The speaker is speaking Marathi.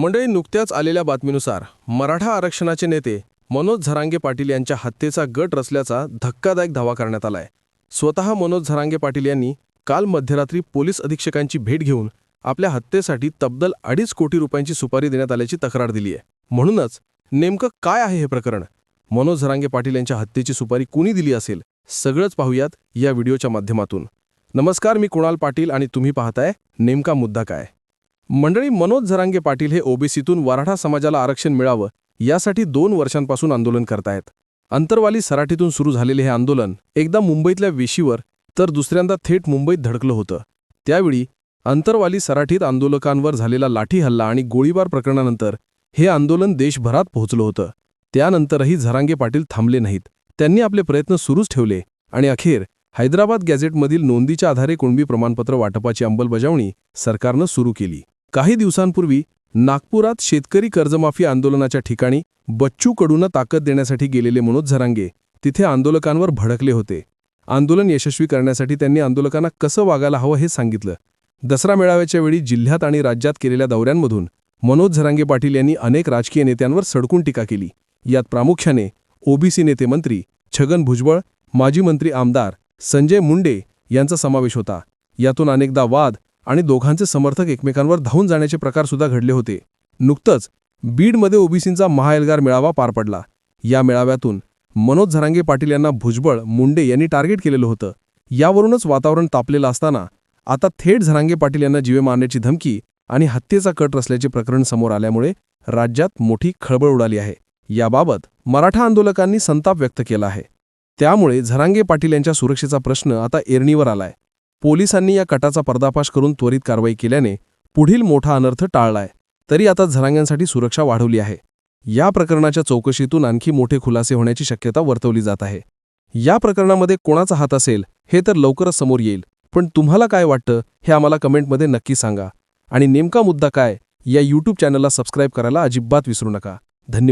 मंडळी नुकत्याच आलेल्या बातमीनुसार मराठा आरक्षणाचे नेते मनोज झरांगे पाटील यांच्या हत्येचा गट रचल्याचा धक्कादायक दावा करण्यात आलाय. स्वतः मनोज झरांगे पाटील यांनी काल मध्यरात्री पोलीस अधीक्षकांची भेट घेऊन आपल्या हत्येसाठी तब्बल अडीच कोटी रुपयांची सुपारी देण्यात आल्याची तक्रार दिली आहे म्हणूनच नेमकं काय आहे हे प्रकरण? मनोज झरांगे पाटील यांच्या हत्येची सुपारी कुणी दिली असेल? सगळंच पाहूयात या व्हिडिओच्या माध्यमातून. नमस्कार मी कुणाल पाटील आणि तुम्ही पाहताय नेमका मुद्दा काय? मंडळी मनोज झरांगे पाटील हे ओबीसीतून वराठा समाजाला आरक्षण मिळावं यासाठी दोन वर्षांपासून आंदोलन करतायत. अंतरवाली सराठीतून सुरू झालेले हे आंदोलन एकदा मुंबईतल्या वेशीवर तर दुसऱ्यांदा थेट मुंबईत धडकलं होतं. त्यावेळी अंतरवाली सराठीत आंदोलकांवर झालेला लाठी हल्ला आणि गोळीबार प्रकरणानंतर हे आंदोलन देशभरात पोहोचलं होतं. त्यानंतरही झरांगे पाटील थांबले नाहीत. त्यांनी आपले प्रयत्न सुरूच ठेवले आणि अखेर हैदराबाद गॅझेटमधील नोंदीच्या आधारे कुणबी प्रमाणपत्र वाटपाची अंमलबजावणी सरकारनं सुरू केली. काही दिवसांपूर्वी नागपुरात शेतकरी कर्जमाफी आंदोलनाच्या ठिकाणी बच्चू कडूंना ताकद देण्यासाठी गेलेले मनोज झरांगे तिथे आंदोलकांवर भडकले होते. आंदोलन यशस्वी करण्यासाठी त्यांनी आंदोलकांना कसं वागायला हवं हे सांगितलं. दसरा मेळाव्याच्या वेळी जिल्ह्यात आणि राज्यात केलेल्या दौऱ्यांमधून मनोज झरांगे पाटील यांनी अनेक राजकीय नेत्यांवर सडकून टीका केली. यात प्रामुख्याने ओबीसी नेते मंत्री छगन भुजबळ माजी मंत्री आमदार संजय मुंडे यांचा समावेश होता. यातून अनेकदा वाद आणि दोघांचे समर्थक एकमेकांवर धावून जाण्याचे प्रकार सुद्धा घडले होते. नुकतंच बीडमध्ये ओबीसींचा महाएल्गार मेळावा पार पडला. या मेळाव्यातून मनोज झरांगे पाटील यांना भुजबळ मुंडे यांनी टार्गेट केलेलं होतं. यावरूनच वातावरण तापलेलं असताना आता थेट झरांगे पाटील यांना जीवे मारण्याची धमकी आणि हत्येचा कट रचल्याचे प्रकरण समोर आल्यामुळे राज्यात मोठी खळबळ उडाली आहे. याबाबत मराठा आंदोलकांनी संताप व्यक्त केला आहे. त्यामुळे झरांगे पाटील यांच्या सुरक्षेचा प्रश्न आता एरणीवर आलाय. पोलिसांनी या कटाचा पर्दाफाश करून त्वरित कारवाई केल्याने पुढील मोठा अनर्थ टाळलाय. तरी आता झरांग्यांसाठी सुरक्षा वाढवली आहे. या प्रकरणाच्या चौकशीतून आणखी मोठे खुलासे होण्याची शक्यता वर्तवली जात आहे. या प्रकरणामध्ये कोणाचा हात असेल हे तर लवकरच समोर येईल. पण तुम्हाला काय वाटतं हे आम्हाला कमेंटमध्ये नक्की सांगा. आणि नेमका मुद्दा काय या यूट्यूब चॅनलला सबस्क्राईब करायला अजिबात विसरू नका. धन्यवाद.